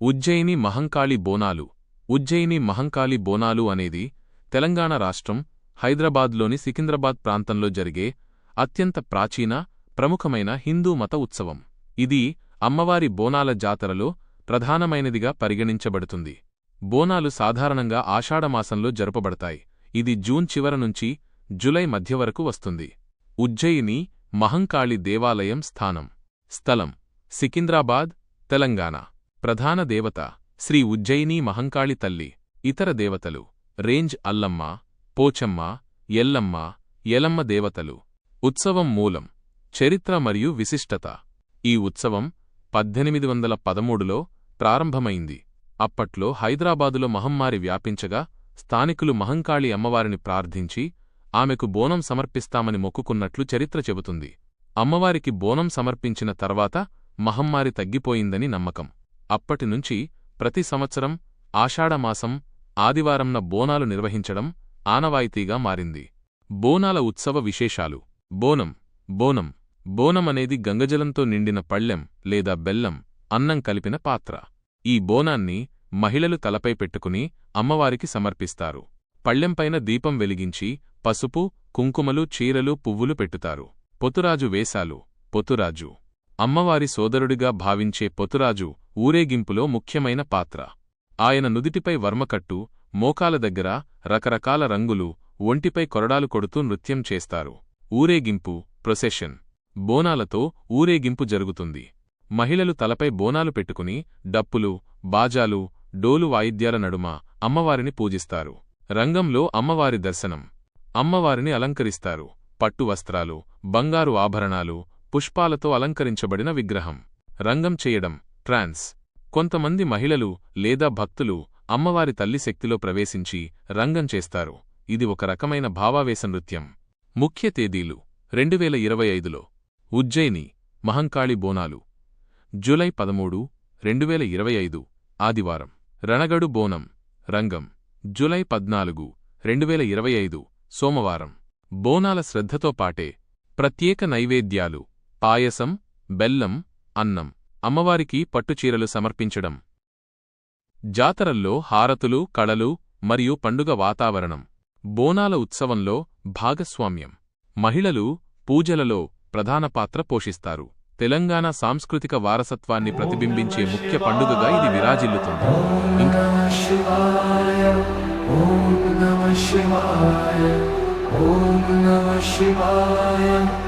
ఉజ్జయిని మహంకాళి బోనాలు. ఉజ్జయిని మహంకాళి బోనాలు అనేది తెలంగాణ రాష్ట్రం హైదరాబాద్లోని సికింద్రాబాద్ ప్రాంతంలో జరిగే అత్యంత ప్రాచీన ప్రముఖమైన హిందూ మత ఉత్సవం. ఇది అమ్మవారి బోనాల జాతరలో ప్రధానమైనదిగా పరిగణించబడుతుంది. బోనాలు సాధారణంగా ఆషాఢమాసంలో జరుపబడతాయి. ఇది జూన్ చివర నుంచి జులై మధ్య వరకు వస్తుంది. ఉజ్జయిని మహంకాళి దేవాలయం స్థానం. స్థలం. సికింద్రాబాద్ తెలంగాణ. ప్రధాన దేవత శ్రీ ఉజ్జయిని మహంకాళి తల్లి ఇతర దేవతలు రేంజ్ అల్లమ్మ పోచమ్మ ఎల్లమ్మ ఎలమ్మ దేవతలు. ఉత్సవం మూలం చరిత్ర మరియు విశిష్టత. ఈ ఉత్సవం పద్దెనిమిది వందల పదమూడులో ప్రారంభమైంది. అప్పట్లో హైదరాబాదులో మహమ్మారి వ్యాపించగా స్థానికులు మహంకాళి అమ్మవారిని ప్రార్థించి ఆమెకు బోనం సమర్పిస్తామని మొక్కుకున్నట్లు చరిత్ర చెబుతుంది. అమ్మవారికి బోనం సమర్పించిన తర్వాత మహమ్మారి తగ్గిపోయిందని నమ్మకం. అప్పటినుంచి ప్రతి సంవత్సరం ఆషాఢమాసం ఆదివారంన బోనాలు నిర్వహించడం ఆనవాయితీగా మారింది. బోనాల ఉత్సవ విశేషాలు. బోనం బోనం. బోనం అనేది గంగజలంతో నిండిన పళ్ళెం లేదా బెల్లం అన్నం కలిపిన పాత్ర. ఈ బోనాన్ని మహిళలు తలపై పెట్టుకుని అమ్మవారికి సమర్పిస్తారు. పళ్ళెంపైన దీపం వెలిగించి పసుపు కుంకుమలు చీరలు పువ్వులు పెట్టుతారు. పొతురాజు వేశాలు పొతురాజు. అమ్మవారి సోదరుడిగా భావించే పొతురాజు ఊరేగింపులో ముఖ్యమైన పాత్ర. ఆయన నుదిటిపై వర్మకట్టు మోకాల దగ్గర రకరకాల రంగులు ఒంటిపై కొరడాలు కొడుతూ నృత్యం చేస్తారు. ఊరేగింపు ప్రొసెషన్. బోనాలతో ఊరేగింపు జరుగుతుంది. మహిళలు తలపై బోనాలు పెట్టుకుని డప్పులు బాజాలు డోలు వాయిద్యాల నడుమ అమ్మవారిని పూజిస్తారు. రంగంలో అమ్మవారి దర్శనం. అమ్మవారిని అలంకరిస్తారు. పట్టు వస్త్రాలు బంగారు ఆభరణాలు పుష్పాలతో అలంకరించబడిన విగ్రహం. రంగం చేయడం. ట్రాన్స్. కొంతమంది మహిళలు లేదా భక్తులు అమ్మవారి తల్లి శక్తిలో ప్రవేశించి రంగం చేస్తారు. ఇది ఒక రకమైన భావావేశ నృత్యం. ముఖ్య తేదీలు. రెండువేల ఇరవై ఐదులో. ఉజ్జయిని మహంకాళి బోనాలు. జూలై పదమూడు రెండువేల ఇరవై ఐదు ఆదివారం. రణగడు బోనం. రంగం. జూలై పద్నాలుగు రెండువేల ఇరవై ఐదు సోమవారం. బోనాల శ్రద్ధతో పాటే ప్రత్యేక నైవేద్యాలు. పాయసం బెల్లం అన్నం అమ్మవారికి పట్టుచీరలు సమర్పించడం. జాతరల్లో హారతులు కళలు మరియు పండుగ వాతావరణం. బోనాల ఉత్సవంలో భాగస్వామ్యం. మహిళలు పూజలలో ప్రధాన పాత్ర పోషిస్తారు. తెలంగాణ సాంస్కృతిక వారసత్వాన్ని ప్రతిబింబించే ముఖ్య పండుగగా ఇది విరాజిల్లుతుంది. ఇంకా ఓం నమ శివాయ ఓం నమ శివాయ.